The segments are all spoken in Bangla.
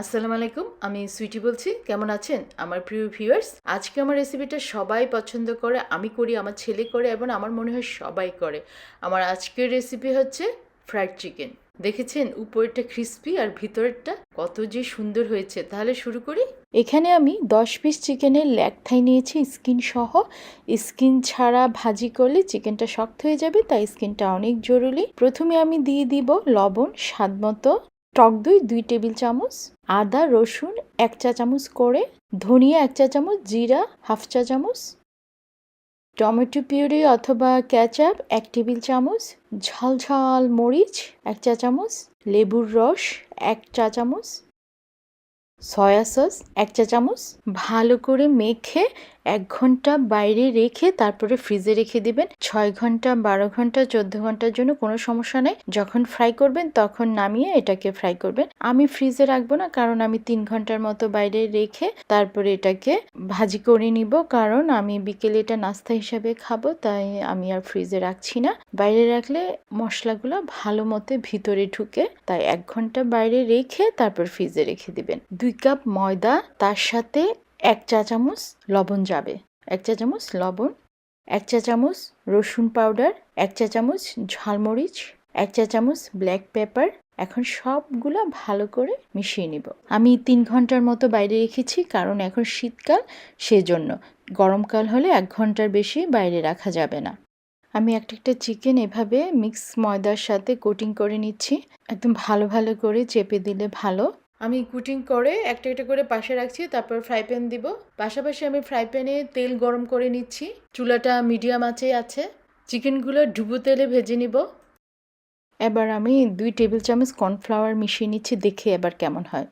আসসালামু আলাইকুম, আমি সুইটি বলছি। কেমন আছেন? আমার প্রিয় ভিউয়ার্স, আজকে আমার রেসিপিটা সবাই পছন্দ করে, আমি করি, আমার ছেলে করে এবং আমার মনে হয় সবাই করে। আমার আজকের রেসিপি হচ্ছে ফ্রাইড চিকেন। দেখেছেন উপরেরটা ক্রিস্পি আর ভিতরেরটা কত যে সুন্দর হয়েছে। তাহলে শুরু করি। এখানে আমি দশ পিস চিকেনের ল্যাগ থাই নিয়েছি স্কিন সহ। স্কিন ছাড়া ভাজি করলে চিকেনটা শক্ত হয়ে যাবে, তাই স্কিনটা অনেক জরুরি। প্রথমে আমি দিয়ে দিব লবণ, স্বাদ মতো। টক দই দুই টেবিল চামচ, আদা, রসুন এক চা চামচ করে, ধনিয়া এক চা চামচ, জিরা হাফ চা চামচ, টমেটো পিউরি অথবা ক্যাচআপ এক টেবিল চামচ ঝাল ঝাল মরিচ এক চা চামচ, লেবুর রস এক চা চামচ, সয়া সস এক চা চামচ, ভালো করে মেখে এক ঘণ্টা বাইরে রেখে তারপরে ফ্রিজে রেখে দিবেন। ছয় ঘণ্টা, বারো ঘণ্টা, চোদ্দ ঘণ্টার জন্য কোনো সমস্যা নেই। যখন ফ্রাই করবেন, তখন নামিয়ে এটাকে ফ্রাই করবেন। আমি ফ্রিজে রাখব না, কারণ আমি তিন ঘণ্টার মতো বাইরে রেখে তারপরে এটাকে ভাজি করে নিব। কারণ আমি বিকেলে এটা নাস্তা হিসাবে খাব, তাই আমি আর ফ্রিজে রাখছি না। বাইরে রাখলে মশলাগুলো ভালো মতো ভিতরে ঢুকে, তাই এক ঘণ্টা বাইরে রেখে তারপর ফ্রিজে রেখে দিবেন। দুই কাপ ময়দা, তার সাথে এক চা চামচ লবণ যাবে, এক চা চামচ লবণ, এক চা চামচ রসুন পাউডার এক চা চামচ ঝালমরিচ, এক চা চামচ ব্ল্যাক পেপার এখন সবগুলো ভালো করে মিশিয়ে নিব। আমি তিন ঘণ্টার মতো বাইরে রেখেছি, কারণ এখন শীতকাল, সেজন্য গরমকাল হলে এক ঘণ্টার বেশি বাইরে রাখা যাবে না। আমি একটা একটা চিকেন এভাবে মিক্স ময়দার সাথে কোটিং করে নিচ্ছি, একদম ভালো ভালো করে চেপে দিলে ভালো। আমি কুটিং করে একটা একটা করে পাশে রাখছি, তারপর ফ্রাই প্যান দিব। পাশাপাশি আমি ফ্রাই প্যানে তেল গরম করে নিচ্ছি। চুলাটা মিডিয়াম আঁচে আছে। চিকেনগুলো ডুবো তেলে ভেজে নিব। এবার আমি দুই টেবিল চামচ কর্নফ্লাওয়ার মিশিয়ে নিচ্ছি, দেখে এবার কেমন হয়।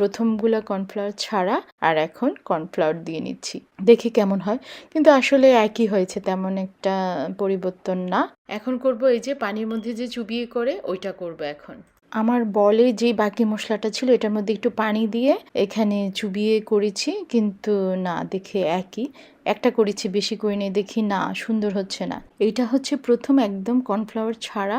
প্রথমগুলো কর্নফ্লাওয়ার ছাড়া আর এখন কর্নফ্লাওয়ার দিয়ে নিচ্ছি। দেখে কেমন হয়। কিন্তু আসলে একই হয়েছে, তেমন একটা পরিবর্তন না। এখন করব এই যে পানির মধ্যে যে চুবিয়ে করে, ওইটা করব এখন। আমার বলে যে বাকি মশলাটা ছিল, এটার মধ্যে একটু পানি দিয়ে এখানে চুবিয়ে করেছি, কিন্তু না, দেখে একই। একটা করেছি, বেশি করে নিয়ে দেখি না, সুন্দর হচ্ছে না। এইটা হচ্ছে প্রথম একদম কর্নফ্লাওয়ার ছাড়া।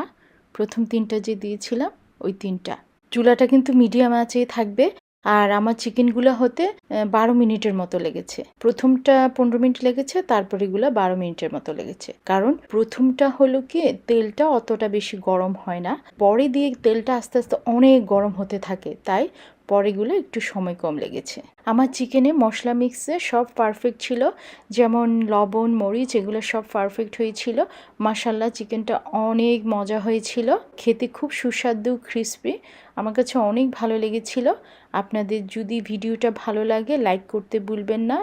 প্রথম তিনটা যে দিয়েছিলাম, ওই তিনটা। চুলাটা কিন্তু মিডিয়াম আঁচেই থাকবে আর আমার চিকেনগুলো হতে বারো মিনিটের মতো লেগেছে। প্রথমটা পনেরো মিনিট লেগেছে, তারপরে এগুলো বারো মিনিটের মতো লেগেছে। কারণ প্রথমটা হলো কি, তেলটা অতটা বেশি গরম হয় না। পরে দিয়ে তেলটা আস্তে আস্তে অনেক গরম হতে থাকে, তাই পরেগুলো একটু সময় কম লেগেছে। আমার চিকেনে মশলা মিক্সে সব পারফেক্ট ছিল। যেমন লবণ, মরিচ, এগুলো সব পারফেক্ট হয়েছিল। মাসাল্লা চিকেনটা অনেক মজা হয়েছিল। খেতে খুব সুস্বাদু ক্রিসপি আমার কাছে অনেক ভালো লেগেছিল। আপনাদের যদি ভিডিওটা ভালো লাগে লাইক করতে ভুলবেন না।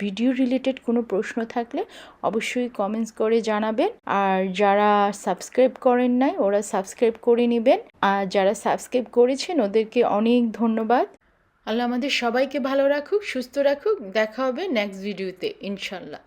ভিডিও রিলেটেড কোনো প্রশ্ন থাকলে অবশ্যই কমেন্টস করে জানাবেন। আর যারা সাবস্ক্রাইব করেন নাই, ওরা সাবস্ক্রাইব করে নেবেন। আর যারা সাবস্ক্রাইব করেছেন, ওদেরকে অনেক ধন্যবাদ। আল্লাহ আমাদের সবাইকে ভালো রাখুক, সুস্থ রাখুক। দেখা হবে নেক্সট ভিডিওতে ইনশাল্লাহ।